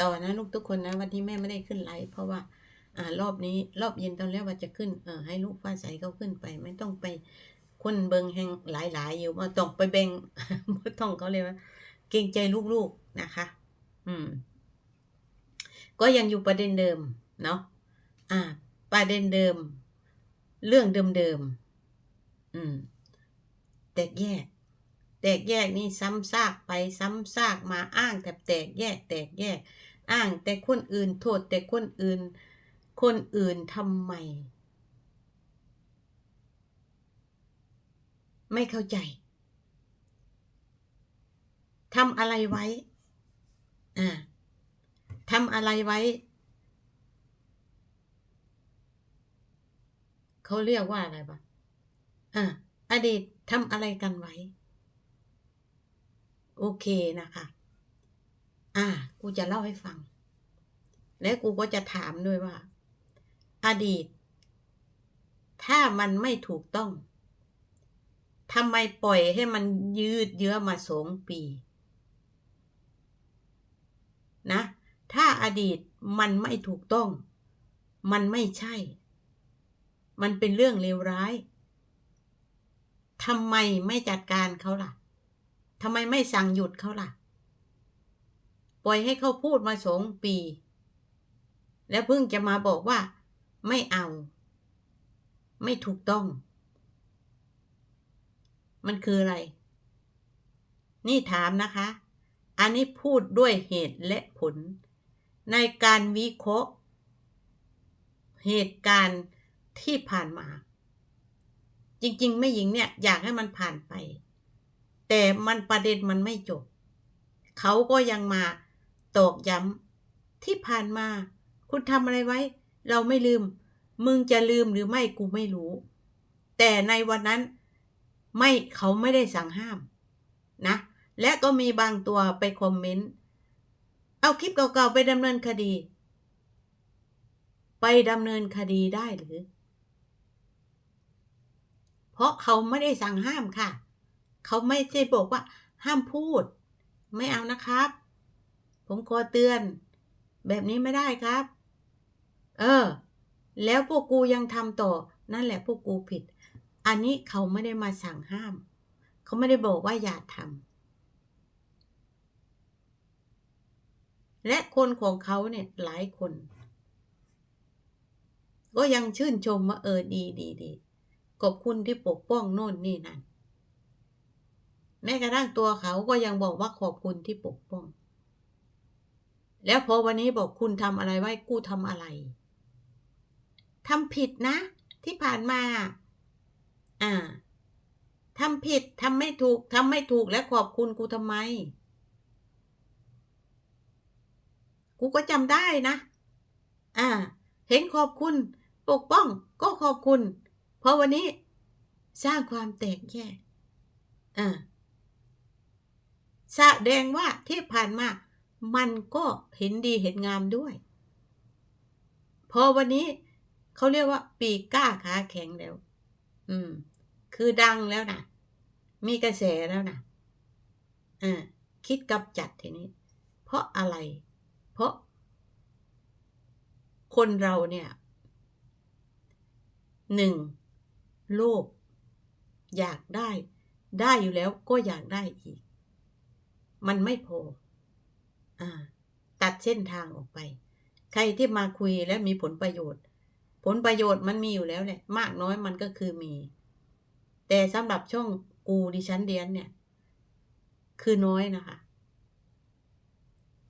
ต่อนะลูกทุกคนนะวันที่แม่ไม่ได้ขึ้นไลฟ์เพราะว่าอ่ารอบนี้รอบเย็นตอนแรกว่าจะขึ้นเออให้ลูกฟ้าใสเขาขึ้นไป ไม่ต้องไปคนเบิงแห่งหลายๆอยู่มาต้องไปแบ่งม่ต้องเขาเลยว่าเกรงใจลูกๆนะคะ อืม ก็ยังอยู่ประเด็นเดิมเนาะอ่า ประเด็นเดิม เรื่องเดิมๆอืม แตกแยก แตกแยกนี่ซ้ำซากไปซ้ำซากมาอ้างแต่แตกแยก แตกแยก อ้างแต่คนอื่นโทษแต่คนอื่น คนอื่นทำไม ไม่เข้าใจทำอะไรไว้ อ่าทำอะไรไว้ เขาเรียกว่าอะไรบ้างอ่าอดีตทำอะไรกันไว้ โอเคนะคะ อ่า กูจะเล่าให้ฟัง และกูก็จะถามด้วยว่า อดีต ถ้ามันไม่ถูกต้องทำไมปล่อยให้มันยืดเยื้อมาสองปี นะ ถ้าอดีตมันไม่ถูกต้อง มันไม่ใช่ มันเป็นเรื่องเลวร้ายทำไมไม่จัดการเขาล่ะทำไมไม่สั่งหยุดเขาล่ะ ปล่อยให้เขาพูดมาสองปี แล้วเพิ่งจะมาบอกว่า ไม่เอา ไม่ถูกต้อง มันคืออะไร นี่ถามนะคะ อันนี้พูดด้วยเหตุและผล ในการวิเคราะห์ เหตุการณ์ที่ผ่านมา จริง ๆ ไม่หญิงเนี่ย อยากให้มันผ่านไป แต่มันประเด็นมันไม่จบ เขาก็ยังมา ตอกย้ำที่ผ่านมา คุณทำอะไรไว้ เราไม่ลืม มึงจะลืมหรือไม่กูไม่รู้ แต่ในวันนั้นไม่เขาไม่ได้สั่งห้ามนะ และก็มีบางตัวไปคอมเมนต์เอาคลิปเก่าๆไปดำเนินคดี ไปดำเนินคดีได้หรือ เพราะเขาไม่ได้สั่งห้ามค่ะ เขาไม่ใช่บอกว่าห้ามพูด ไม่เอานะครับ ผมขอเตือน แบบนี้ไม่ได้ครับ เออ แล้วพวกกูยังทำต่อ นั่นแหละพวกกูผิด อันนี้เขาไม่ได้มาสั่งห้าม เขาไม่ได้บอกว่าอย่าทำและคนของเขาเนี่ยหลายคน ก็ยังชื่นชมว่าเออดีดีดีขอบคุณที่ปกป้องโน่นนี่นั่นแม้กระทั่งตัวเขาก็ยังบอกว่าขอบคุณที่ปกป้อง แล้วพอวันนี้บอกคุณทำอะไรไว้กูทำอะไรทำผิดนะ ที่ผ่านมา อ่าทำผิดทำไม่ถูกทำไม่ถูกและขอบคุณกูทำไม กูก็จำได้นะ อ่า เห็นขอบคุณ ปกป้องก็ขอบคุณ เพราะวันนี้สร้างความแตกแยกอ่าแสดงว่าที่ผ่านมา มันก็เห็นดีเห็นงามด้วย พอวันนี้เขาเรียกว่า ปีกล้าขาแข็งแล้ว อืม คือดังแล้วนะมีกระแสแล้วนะอ่าคิดกับจัดทีนี้ เพราะอะไร เพราะ คนเราเนี่ยหนึ่งโลภอยากได้ ได้อยู่แล้วก็อยากได้อีก มันไม่พอ ตัดเส้นทางออกไป ใครที่มาคุยแล้วมีผลประโยชน์ ผลประโยชน์มันมีอยู่แล้วแหละมากน้อยมันก็คือมี แต่สำหรับช่องกูดิฉันเดียนเนี่ย คือน้อยนะคะ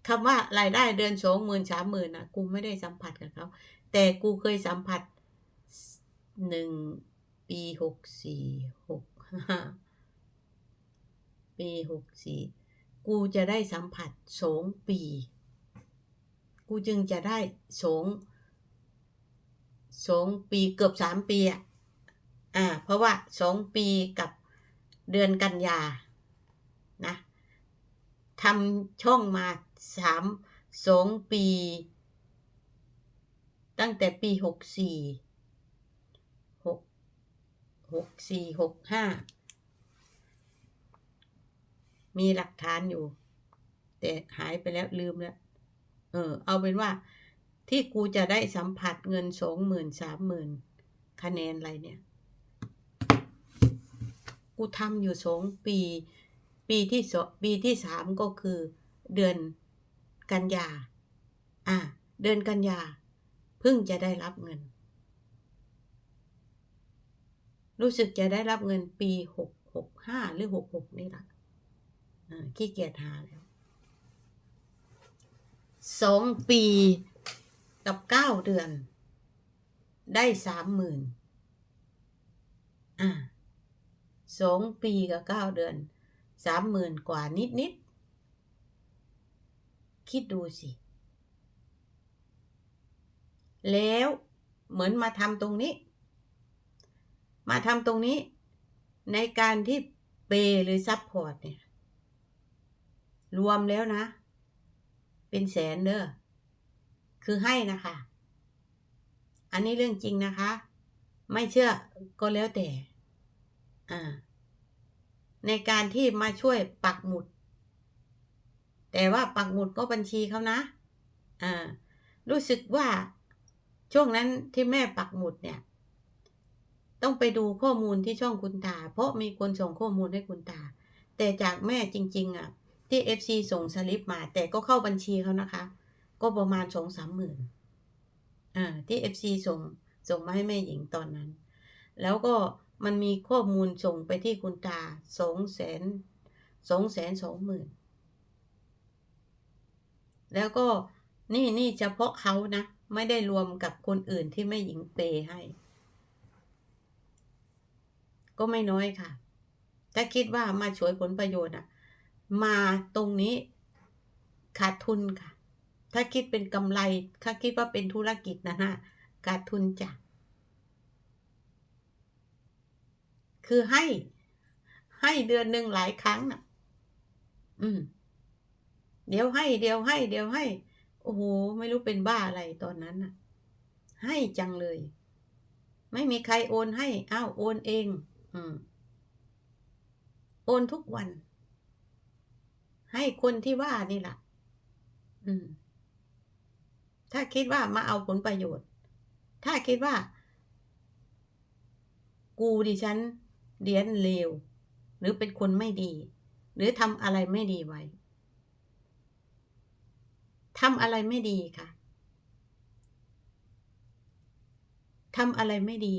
คำว่ารายได้เดือนสองหมื่นสามหมื่นนะกูไม่ได้สัมผัสกับเขาแต่กูเคยสัมผัสหนึ่งปีหกสี่หกห้าปีหกสี่ กูจะได้สัมผัสสองปี กูจึงจะได้สองสองปีเกือบสามปีอะอ่าเพราะว่าสองปีกับเดือนกันยานะทำช่องมาสามสองปี ตั้งแต่ปีหกสี่หกหกสี่หกห้า มีหลักฐานอยู่ แต่หายไปแล้วลืมแล้ว เออ เอาเป็นว่า ที่กูจะได้สัมผัสเงินสองหมื่นสามหมื่นคะแนนอะไรเนี่ย กูทำอยู่สองปี ปีที่สองปีที่สามก็คือเดือนกันยา อ่าเดือนกันยา เพิ่งจะได้รับเงิน รู้สึกจะได้รับเงินปีหกหกห้าหรือหกหกนี่แหละ ขี้เกียจหาแล้วสองปีกับเก้าเดือน ได้สามหมื่นอ่าสองปีกับเก้าเดือนสามหมื่นกว่านิดนิดคิดดูสิ แล้วเหมือนมาทำตรงนี้ มาทำตรงนี้ ในการที่เปหรือซับพอร์ตเนี่ย รวมแล้วนะ เป็นแสนเด้อคือให้นะคะ อันนี้เรื่องจริงนะคะ ไม่เชื่อก็แล้วแต่ อ่า ในการที่มาช่วยปักหมุด แต่ว่าปักหมุดก็บัญชีเขานะ อ่า รู้สึกว่าช่วงนั้นที่แม่ปักหมุดเนี่ย ต้องไปดูข้อมูลที่ช่องคุณตา เพราะมีคนส่งข้อมูลให้คุณตา แต่จากแม่จริง ๆอะ ที่ FC ส่งสลิปมา แต่ก็เข้าบัญชีเขานะคะ ก็ประมาณสองสามหมื่นอ่าที่ FC ส่งส่งมาให้แม่หญิงตอนนั้น แล้วก็มันมีข้อมูลส่งไปที่คุณตาสองแสนสองแสนสองหมื่นแล้วก็นี่นี่เฉพาะเขานะ ไม่ได้รวมกับคนอื่นที่แม่หญิงเปให้ ก็ไม่น้อยค่ะ ถ้าคิดว่ามาช่วยผลประโยชน์อะ มาตรงนี้ขาดทุนค่ะ ถ้าคิดเป็นกำไร ถ้าคิดว่าเป็นธุรกิจนะฮะขาดทุนจ้ะคือให้ ให้เดือนหนึ่งหลายครั้งน่ะ อืม เดี๋ยวให้ เดี๋ยวให้ เดี๋ยวให้ โอ้โห ไม่รู้เป็นบ้าอะไรตอนนั้นน่ะ ให้จังเลย ไม่มีใครโอนให้ อ้าว โอนเอง อืม โอนทุกวัน ให้คนที่ว่านี่แหละอืม ถ้าคิดว่ามาเอาผลประโยชน์ ถ้าคิดว่า กูดิฉันเลี้ยนเลว หรือเป็นคนไม่ดี หรือทำอะไรไม่ดีไว้ทำอะไรไม่ดีค่ะทำอะไรไม่ดี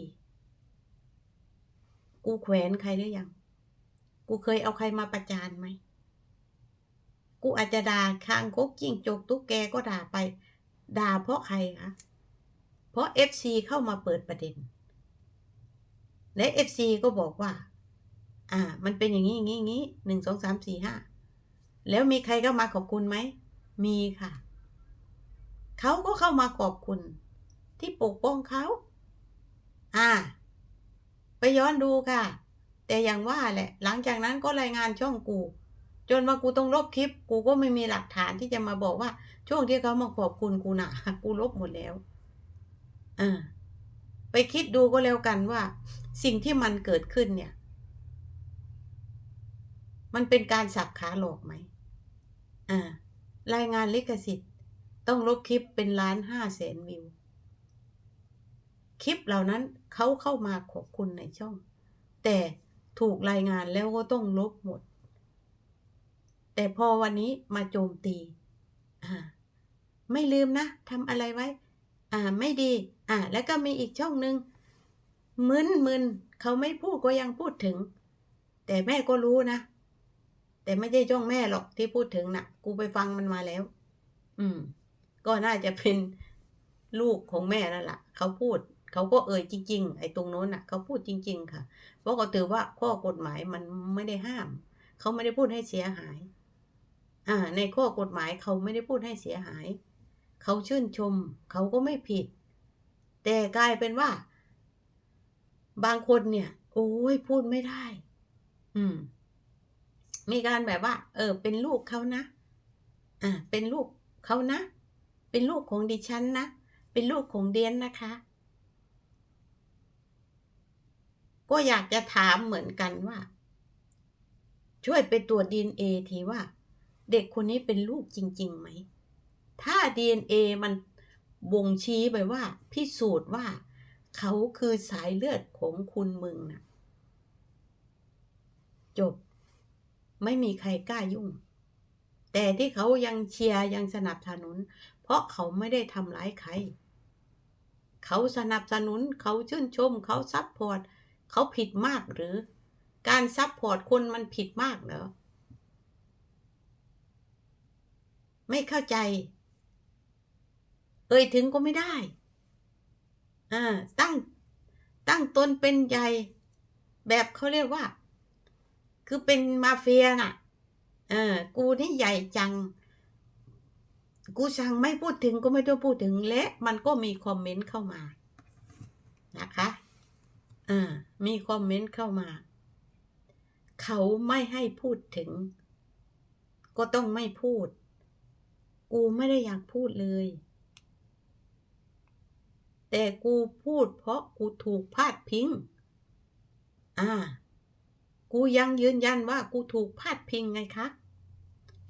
กูแขวนใครหรือยัง กูเคยเอาใครมาประจานไหม กูอาจจะด่าคางคกจิ้งจกตุ๊กแกก็ด่าไป ด่าเพราะใครคะเพราะเอฟซีเข้ามาเปิดประเด็น และเอฟซีก็บอกว่า อ่า มันเป็นอย่างนี้อย่างนี้อย่างนี้หนึ่งสองสามสี่ห้าแล้วมีใครเข้ามาขอบคุณไหม มีค่ะ เขาก็เข้ามาขอบคุณ ที่ปกป้องเขา อ่า ไปย้อนดูค่ะ แต่อย่างว่าแหละ หลังจากนั้นก็รายงานช่องกู จนว่ากูต้องลบคลิป กูก็ไม่มีหลักฐานที่จะมาบอกว่า ช่วงที่เขามาขอบคุณกูนะ่ะ กูลบหมดแล้วอ่าไปคิดดูก็แล้วกันว่า สิ่งที่มันเกิดขึ้นเนี่ย มันเป็นการสับขาหลอกไหมอ่ารายงานลิขสิทธิ์ ต้องลบคลิปเป็นล้านห้าแสนวิว คลิปเหล่านั้นเขาเข้ามาขอบคุณในช่อง แต่ถูกรายงานแล้วก็ต้องลบหมด แต่พอวันนี้มาโจมตี อ่า ไม่ลืมนะทำอะไรไว้ อ่า ไม่ดี อ่า แล้วก็มีอีกช่องหนึ่งมึนมึนเขาไม่พูดก็ยังพูดถึง แต่แม่ก็รู้นะ แต่ไม่ใช่ช่องแม่หรอกที่พูดถึงนะ่ะ กูไปฟังมันมาแล้ว อืม ก็น่าจะเป็นลูกของแม่นั่นแหละเขาพูดเขาก็เอ่ยจริง ๆ ไอ้ตรงโน้นน่ะเขาพูดจริง ๆ ค่ะ เพราะเขาถือว่าข้อกฎหมายมันไม่ได้ห้าม เขาไม่ได้พูดให้เสียหาย ในข้อกฎหมายเขาไม่ได้พูดให้เสียหาย เขาชื่นชม เขาก็ไม่ผิด แต่กลายเป็นว่า บางคนเนี่ย โอ้ยพูดไม่ได้ อืม มีการแบบว่า เออ เป็นลูกเขานะ อ่า เป็นลูกเขานะ เป็นลูกของดิฉันนะ เป็นลูกของเดียนนะคะ ก็อยากจะถามเหมือนกันว่า ช่วยไปตรวจดีเอทีว่า เด็กคนนี้เป็นลูกจริงๆไหม ถ้า DNA มันบ่งชี้ไปว่า พิสูจน์ว่า เขาคือสายเลือดของคุณมึงนะจบ ไม่มีใครกล้ายุ่ง แต่ที่เขายังเชียร์ยังสนับสนุน เพราะเขาไม่ได้ทำร้ายใคร เขาสนับสนุนเขาชื่นชม เขาซัพพอร์ตเขาผิดมากหรือ การซัพพอร์ตคนมันผิดมากเหรอ ไม่เข้าใจ เอ่ยถึงก็ไม่ได้อ่าตั้ง ตั้งตนเป็นใหญ่ แบบเขาเรียกว่า คือเป็นมาเฟียน่ะ เออ กูนี่ใหญ่จัง กูสั่งไม่พูดถึงก็ไม่ต้องพูดถึงและมันก็มีคอมเมนต์เข้ามา นะคะอ่ามีคอมเมนต์เข้ามา เขาไม่ให้พูดถึง ก็ต้องไม่พูด กูไม่ได้อยากพูดเลย แต่กูพูดเพราะกูถูกพาดพิง อ่า กูยังยืนยันว่ากูถูกพาดพิงไงคะ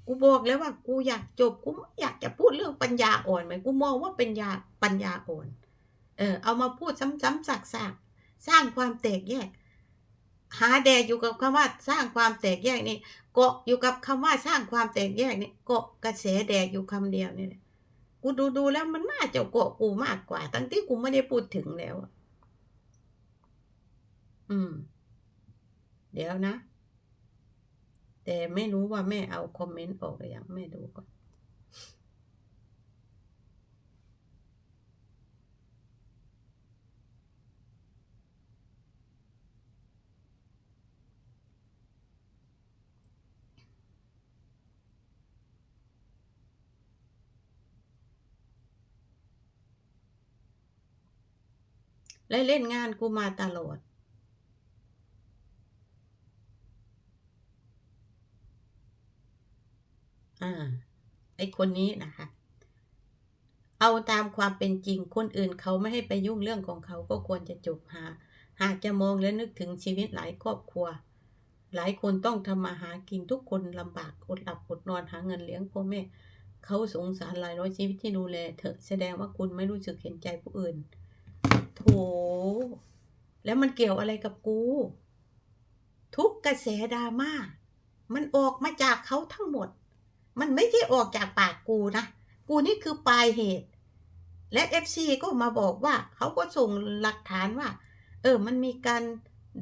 กูบอกแล้วว่ากูอยากจบ กูไม่อยากจะพูดเรื่องปัญญาอ่อนไหมกูมองว่าเป็นยาปัญญาอ่อน เออ เอามาพูดซ้ำๆซากๆสร้างความแตกแยก หาแดดอยู่กับคำว่าสร้างความแตกแยกนี่เกาะอยู่กับคำว่าสร้างความแตกแยกนี่เกาะกระแสแดดอยู่คำเดียวนี่แหละกูดูดูแล้วมันน่าจะเกาะกูมากกว่า ทั้งที่กูไม่ได้พูดถึงแล้วอะอืม เดี๋ยวนะ แต่ไม่รู้ว่าแม่เอาคอมเมนต์ออกหรือยังแม่ดูก่อน และเล่นงานกูมาตลอด อ่า ไอคนนี้นะคะ เอาตามความเป็นจริง คนอื่นเขาไม่ให้ไปยุ่งเรื่องของเขาก็ควรจะจบหา หากจะมองและนึกถึงชีวิตหลายครอบครัว หลายคนต้องทำมาหากินทุกคนลำบากอดหลับอดนอนหาเงินเลี้ยงพ่อแม่เขาสงสารหลายร้อยชีวิตที่ดูแลเถอะแสดงว่าคุณไม่รู้สึกเห็นใจผู้อื่น โถแล้วมันเกี่ยวอะไรกับกู ทุกกระแสดราม่า มันออกมาจากเขาทั้งหมด มันไม่ใช่ออกจากปากกูนะ กูนี่คือปลายเหตุ และเอฟซีก็มาบอกว่า เขาก็ส่งหลักฐานว่า เออ มันมีการ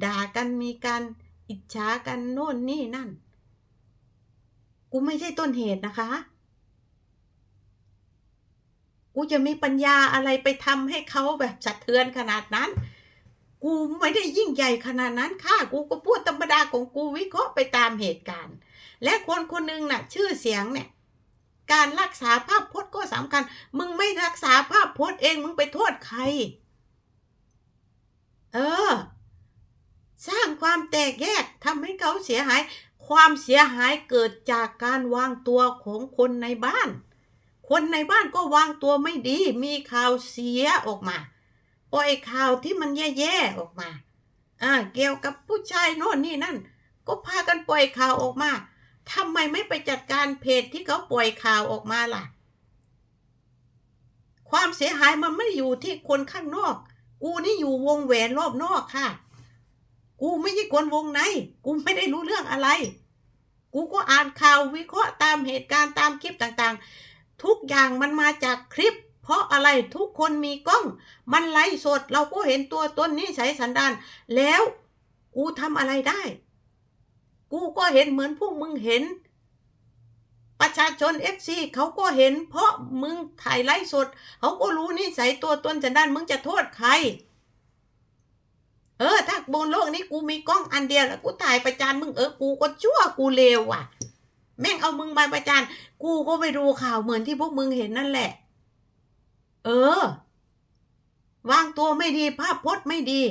ด่ากัน มีการอิจฉากันโน่นนี่นั่น กูไม่ใช่ต้นเหตุนะคะ กูจะมีปัญญาอะไรไปทำให้เขาแบบสะเทือนขนาดนั้น กูไม่ได้ยิ่งใหญ่ขนาดนั้นค่ะ กูก็พูดธรรมดาของกูวิเคราะห์ไปตามเหตุการณ์ และคนคนหนึ่งน่ะ ชื่อเสียงเนี่ยการรักษาภาพพจน์ก็สำคัญ มึงไม่รักษาภาพพจน์เองมึงไปโทษใคร เออ สร้างความแตกแยกทำให้เขาเสียหาย ความเสียหายเกิดจากการวางตัวของคนในบ้าน คนในบ้านก็วางตัวไม่ดี มีข่าวเสียออกมาปล่อยข่าวที่มันแย่ๆออกมา อ่า เกี่ยวกับผู้ชายโน่นนี่นั่น ก็พากันปล่อยข่าวออกมาทำไมไม่ไปจัดการเพจที่เขาปล่อยข่าวออกมาล่ะ ความเสียหายมันไม่อยู่ที่คนข้างนอก กูนี่อยู่วงแหวนรอบนอกค่ะ กูไม่ใช่คนวงใน กูไม่ได้รู้เรื่องอะไร กูก็อ่านข่าววิเคราะห์ตามเหตุการณ์ตามคลิปต่างๆ ทุกอย่างมันมาจากคลิป เพราะอะไรทุกคนมีกล้อง มันไลฟ์สด เราก็เห็นตัวตนนิสัยสันดาน แล้วกูทำอะไรได้ กูก็เห็นเหมือนพวกมึงเห็น ประชาชนเอฟซีเขาก็เห็น เพราะมึงถ่ายไลฟ์สด เขาก็รู้นิสัยตัวตนสันดานมึงจะโทษใครเออถ้าบนโลกนี้กูมีกล้องอันเดียวแล้วกูถ่ายประจานมึงเออกูก็ชั่วกูเลวว่ะ แม่งเอามึงมาประจานกูก็ไปดูข่าวเหมือนที่พวกมึงเห็นนั่นแหละ เออ วางตัวไม่ดีภาพพจน์ไม่ดี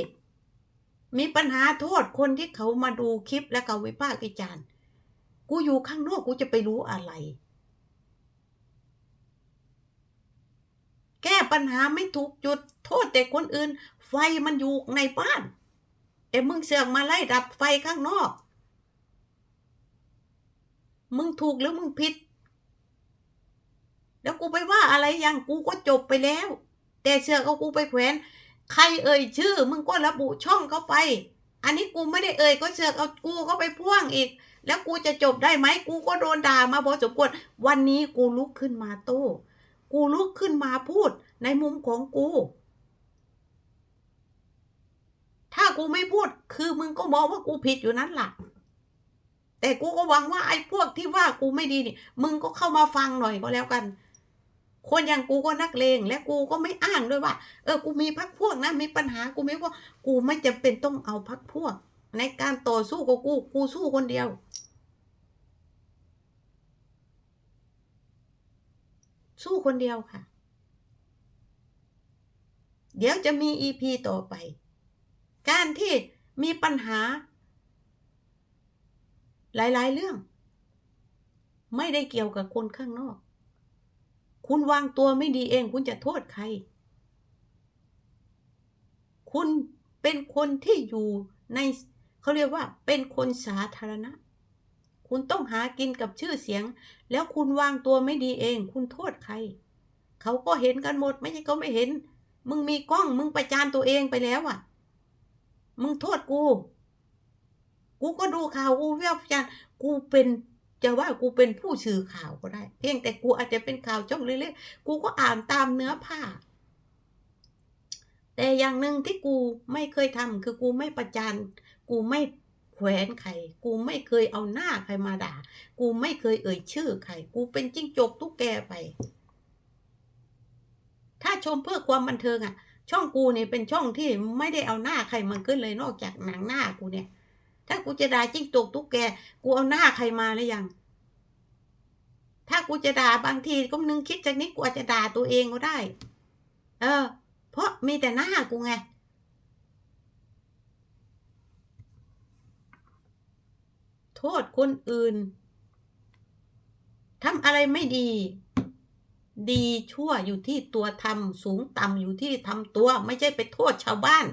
มีปัญหาโทษคนที่เขามาดูคลิปและเขาวิพากษ์วิจารณ์กูอยู่ข้างนอกกูจะไปรู้อะไร แก้ปัญหาไม่ถูกจุดโทษแต่คนอื่น ไฟมันอยู่ในบ้าน แต่มึงเสือกมาไล่ดับไฟข้างนอก มึงถูกหรือมึงผิด แล้วกูไปว่าอะไรยังกูก็จบไปแล้ว แต่เสือกเอากูไปแขวน ใครเอ่ยชื่อ มึงก็ระบุช่องเขาไป อันนี้กูไม่ได้เอ่ยก็เสือกเอากูก็ไปพ่วงอีก แล้วกูจะจบได้ไหมกูก็โดนด่ามาพอสมควรวันนี้กูลุกขึ้นมาโต้กูลุกขึ้นมาพูดในมุมของกู ถ้ากูไม่พูดคือมึงก็มองว่ากูผิดอยู่นั่นแหละ แต่กูก็หวังว่าไอ้พวกที่ว่ากูไม่ดีนี่ มึงก็เข้ามาฟังหน่อยก็แล้วกัน คนอย่างกูก็นักเลงและกูก็ไม่อ้างด้วยว่า เออ กูมีพักพวกนะ มีปัญหา กูไม่พวกกูไม่จำเป็นต้องเอาพักพวก ในการต่อสู้กับกู กูสู้คนเดียว สู้คนเดียวค่ะ เดี๋ยวจะมีอีพีต่อไป การที่มีปัญหา หลายๆ เรื่อง ไม่ได้เกี่ยวกับคนข้างนอก คุณวางตัวไม่ดีเอง คุณจะโทษใคร คุณเป็นคนที่อยู่ในเขาเรียกว่า เป็นคนสาธารณะ คุณต้องหากินกับชื่อเสียง แล้วคุณวางตัวไม่ดีเอง คุณโทษใคร เขาก็เห็นกันหมด ไม่ใช่เขาไม่เห็น มึงมีกล้อง มึงประจานตัวเองไปแล้วอะ มึงโทษกู กูก็ดูข่าวกูวิพากษ์กูเป็นจะว่ากูเป็นผู้สื่อข่าวก็ได้ เพียงแต่กูอาจจะเป็นข่าวจ้องเล็กๆกูก็อ่านตามเนื้อผ้า แต่อย่างหนึ่งที่กูไม่เคยทำคือกูไม่ประจานกูไม่แขวนใครกูไม่เคยเอาหน้าใครมาด่า กูไม่เคยเอ่ยชื่อใครกูเป็นจิ้งจกตุ๊กแกไป ถ้าชมเพื่อความบันเทิงอะช่องกูเนี่ยเป็นช่องที่ไม่ได้เอาหน้าใครมาขึ้นเลยนอกจากหนังหน้ากูเนี่ย ถ้ากูจะด่าจิ้งจกตุ๊กแก กูเอาหน้าใครมาหรือยัง ถ้ากูจะด่าบางทีก็นึงคิดจากนี้กูอาจจะด่าตัวเองก็ได้ เออ เพราะมีแต่หน้ากูไง โทษคนอื่นทำอะไรไม่ดี ดีชั่วอยู่ที่ตัวทำสูงต่ำอยู่ที่ทำตัว ไม่ใช่ไปโทษชาวบ้าน